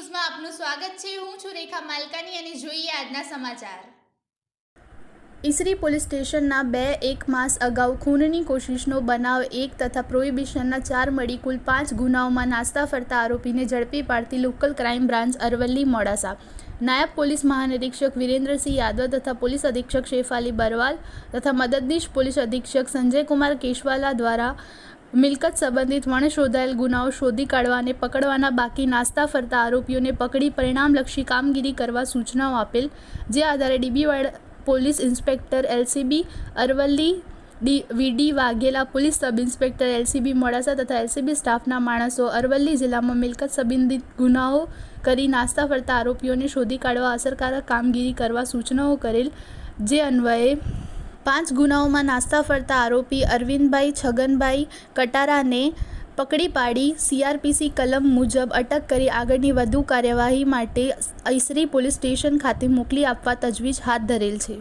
સ્વાગત છે. હું છું રેખા માલકાની અને જોઈએ આજના સમાચાર. ઈસરી પોલીસ સ્ટેશનના બે એક માસ અગાઉ ખૂનની કોશિશનો બનાવ એક તથા પ્રોહિબિશનના ચાર મળી કુલ પાંચ ગુનાઓમાં નાસ્તા ફરતા આરોપીને ઝડપી પાડતી local crime branch Aravalli, Modasa. નાયબ પોલીસ મહાનિરીક્ષક વિરેન્દ્રસિંહ યાદવ તથા પોલીસ અધિક્ષક શેફાલી બરવાલ તથા મદદનીશ પોલીસ અધિક્ષક સંજયકુમાર કેશવાલા દ્વારા મિલકત સંબંધિત વણ શોધાયેલ ગુનાઓ શોધી કાઢવા અને પકડવાના બાકી નાસ્તા ફરતા આરોપીઓને પકડી પરિણામલક્ષી કામગીરી કરવા સૂચનાઓ આપેલ, જે આધારે ડીબીવાડ police inspector LCB Aravalli D VD Vaghela police sub inspector LCB Modasa તથા એલસીબી સ્ટાફના માણસો અરવલ્લી જિલ્લામાં મિલકત સંબંધિત ગુનાઓ કરી નાસ્તા ફરતા આરોપીઓને શોધી કાઢવા અસરકારક કામગીરી કરવા સૂચનાઓ કરેલ, જે અન્વયે પાંચ ગુનાઓમાં નાસ્તા ફરતા આરોપી અરવિંદભાઈ છગનભાઈ કટારાને પકડી પાડી સીઆરપીસી કલમ મુજબ અટક કરી આગળની વધુ કાર્યવાહી માટે ઐસરી પોલીસ સ્ટેશન ખાતે મોકલી આપવા તજવીજ હાથ ધરેલ છે.